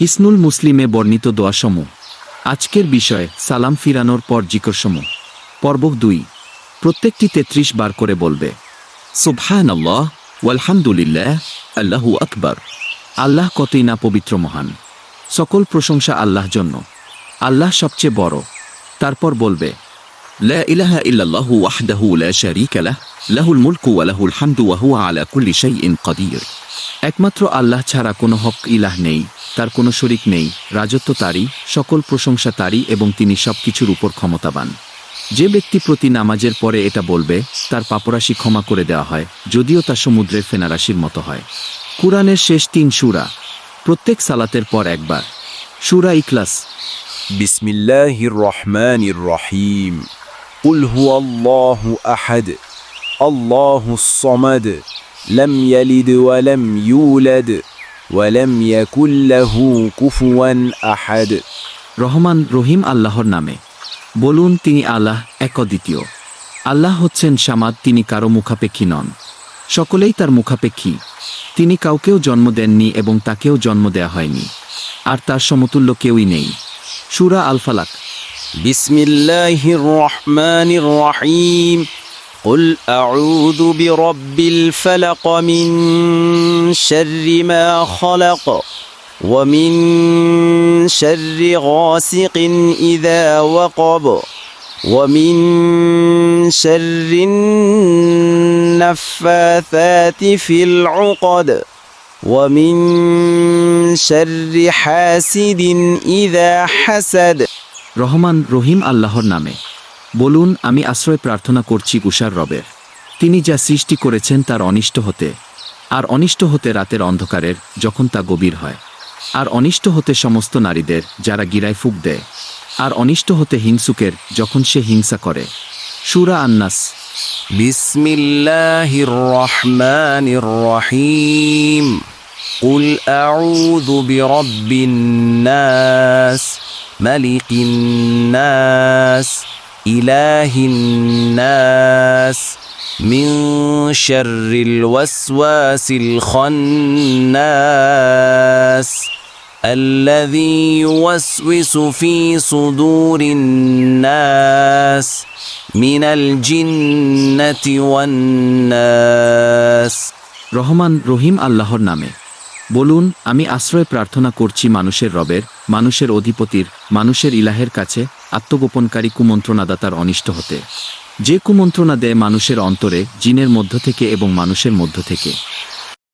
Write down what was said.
হিসনুল মুসলিমে বর্ণিত দোয়াসমূহ। আজকের বিষয়ে সালাম ফিরানোর পর জিকরসমূহ। পর্ব দুই। প্রত্যেকটি তেত্রিশ বার করে বলবে সুবহান আল্লাহ ওয়ালহামদুলিল্লাহ, আল্লাহু আকবর। আল্লাহ কতই না পবিত্র মহান। সকল প্রশংসা আল্লাহ জন্য। আল্লাহ সবচেয়ে বড়। তারপর বলবে একমাত্র আল্লাহ ছাড়া কোনো হক ইলাহ নেই। তার কোনো শরিক নেই রাজত্ব তারই সকল প্রশংসা তারই এবং তিনি সবকিছুর উপর ক্ষমতাবান যে ব্যক্তি প্রতি নামাজের পরে এটা বলবে তার পাপরাশি ক্ষমা করে দেওয়া হয় যদিও তা সমুদ্রের ফেনারাশির মতো হয় কুরআনের শেষ তিন সুরা প্রত্যেক সালাতের পর একবার সুরা ইখলাস بسم الله الرحمن الرحيم قل هو الله احد الله الصمد لم يلد ولم يولد ওয়ালাম ইয়াকুল্লাহু কুফুয়ান আহাদ। রহমান রহিম আল্লাহর নামে। বলুন তিনি আল্লাহ একদ্বিতীয়। আল্লাহ হচ্ছেন সামাদ তিনি কারও মুখাপেক্ষী নন। সকলেই তার মুখাপেক্ষী। তিনি কাউকেও জন্ম দেননি এবং তাকেও জন্ম দেয়া হয়নি। আর তার সমতুল্য কেউই নেই। সুরা আলফালাক। বিসমিল্লাহির রহমানির রহিম। قل اعوذ برب الفلق من شر ما خلق ومن شر غاسق اذا وقب ومن شر النفاثات في العقد ومن شر حاسد اذا حسد রহমান রহিম আল্লাহর নামে বলুন আমি আশ্রয় প্রার্থনা করছি উষার রবের তিনি যা সৃষ্টি করেছেন তার অনিষ্ট হতে আর অনিষ্ট হতে রাতের অন্ধকারের যখন তা গভীর হয় আর অনিষ্ট হতে সমস্ত নারীদের যারা গিরায় ফুক দেয় আর অনিষ্ট হতে হিংসুকের যখন সে হিংসা করে সুরা আন্নাস بسم الله الرحمن الرحيم قل اعوذ برب الناس ملك الناس اله الناس من شر الوسواس الخناس الذي يوسوس في صدور الناس من الجنة والناس রহমান রহিম আল্লাহর নামে বলুন, আমি আশ্রয় প্রার্থনা করছি মানুষের রবের, মানুষের অধিপতির, মানুষের ইলাহের কাছে, আত্মগোপনকারী কুমন্ত্রণাদাতার অনিষ্ট হতে। যে কুমন্ত্রণা দেয় মানুষের অন্তরে, জিনের মধ্য থেকে এবং মানুষের মধ্য থেকে।